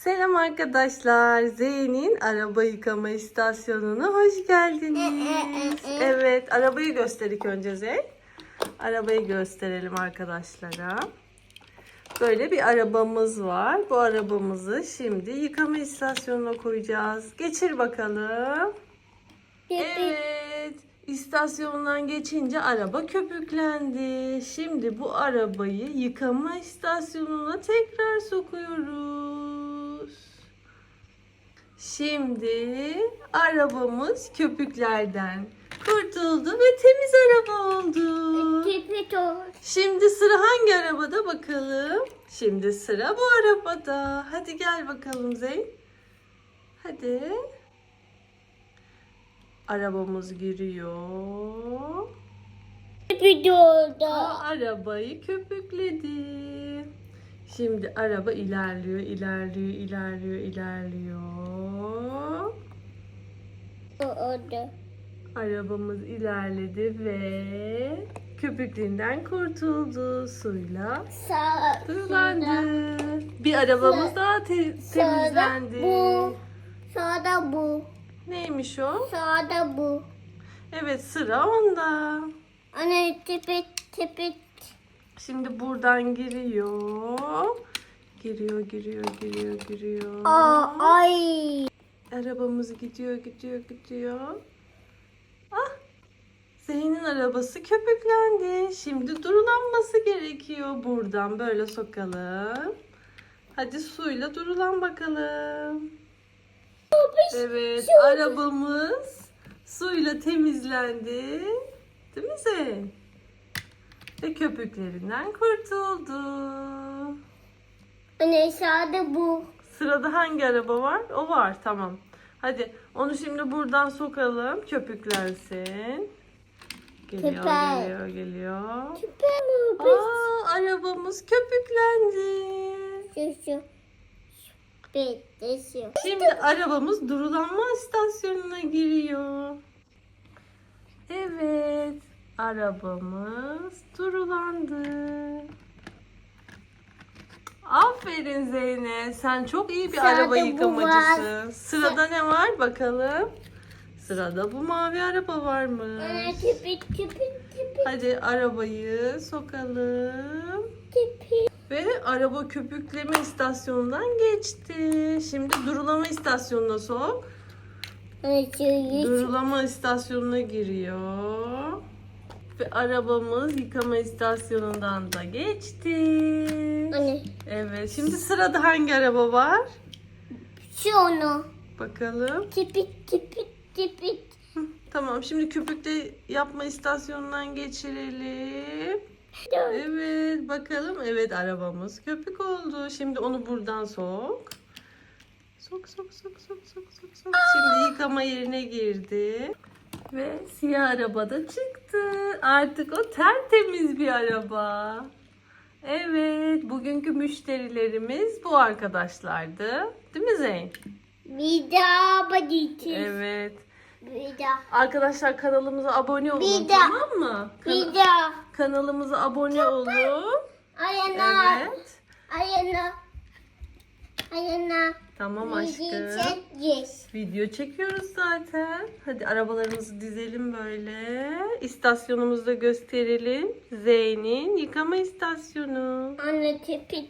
Selam arkadaşlar. Zeyn'in araba yıkama istasyonuna hoş geldiniz. Evet, arabayı gösterik önce Zeyn. Arabayı gösterelim arkadaşlara. Böyle bir arabamız var. Bu arabamızı şimdi yıkama istasyonuna koyacağız. Geçir bakalım. Evet. İstasyondan geçince araba köpüklendi. Şimdi bu arabayı yıkama istasyonuna tekrar sokuyoruz. Şimdi arabamız köpüklerden kurtuldu ve temiz araba oldu. Şimdi sıra hangi arabada bakalım? Şimdi sıra bu arabada. Hadi gel bakalım Zeyn. Hadi. Arabamız giriyor. Aa, arabayı köpükledi. Şimdi araba ilerliyor, ilerliyor, ilerliyor, ilerliyor. Arabamız ilerledi ve köpüklüğünden kurtuldu. Suyla durulandı. Bir arabamız daha te- temizlendi. bu. Sağda bu. Neymiş o? Sağda bu. Evet sıra onda. Anne tipi tipi. Şimdi buradan giriyor. Giriyor, giriyor, giriyor, giriyor. Aa, ay. Arabamız gidiyor, gidiyor, gidiyor. Ah! Zeyn'in arabası köpüklendi. Şimdi durulanması gerekiyor. Buradan böyle sokalım. Hadi suyla durulan bakalım. Evet, arabamız suyla temizlendi. Değil mi Zeyn? Ve köpüklerinden kurtuldu. Anne sağda bu. Sırada hangi araba var? O var tamam. Hadi onu şimdi buradan sokalım. Köpüklensin. Geliyor Köpek. geliyor geliyor. Mi? Aa arabamız köpüklendi. Şu şu. Şimdi arabamız durulanma istasyonuna giriyor. Arabamız durulandı. Aferin Zeynep. Sen çok iyi bir Sırada araba yıkamacısın. Sırada ne var bakalım? Sırada bu mavi araba tipi tipi Hadi arabayı sokalım. Ve araba köpükleme istasyonundan geçti. Şimdi durulama istasyonuna sok. Yüz. Durulama istasyonuna giriyor. Ve arabamız yıkama istasyonundan da geçti. Anne Evet. Şimdi sırada hangi araba var? şu onu. Bakalım. Tipi tipi tipi. Hı, Tamam. Şimdi köpükte yapma istasyonundan geçirelim. Evet. Bakalım. Evet arabamız köpük oldu. Şimdi onu buradan sok. Sok sok sok sok sok sok sok. Şimdi yıkama yerine girdi. Ve siyah araba da çıktı. Artık o tertemiz bir araba. Evet, bugünkü müşterilerimiz bu arkadaşlardı. Değil mi Zeyn? Bir daha baditi. Evet. Bir daha. Arkadaşlar kanalımıza abone olun Bir daha. tamam mı? Kan- Bir daha. kanalımıza abone olun. Ayana. Evet. Ayana. Ayana. Tamam aşkım. Video çekiyoruz zaten. Hadi arabalarımızı dizelim böyle. İstasyonumuzu da gösterelim. Zeyn'in yıkama istasyonu. Anne tipi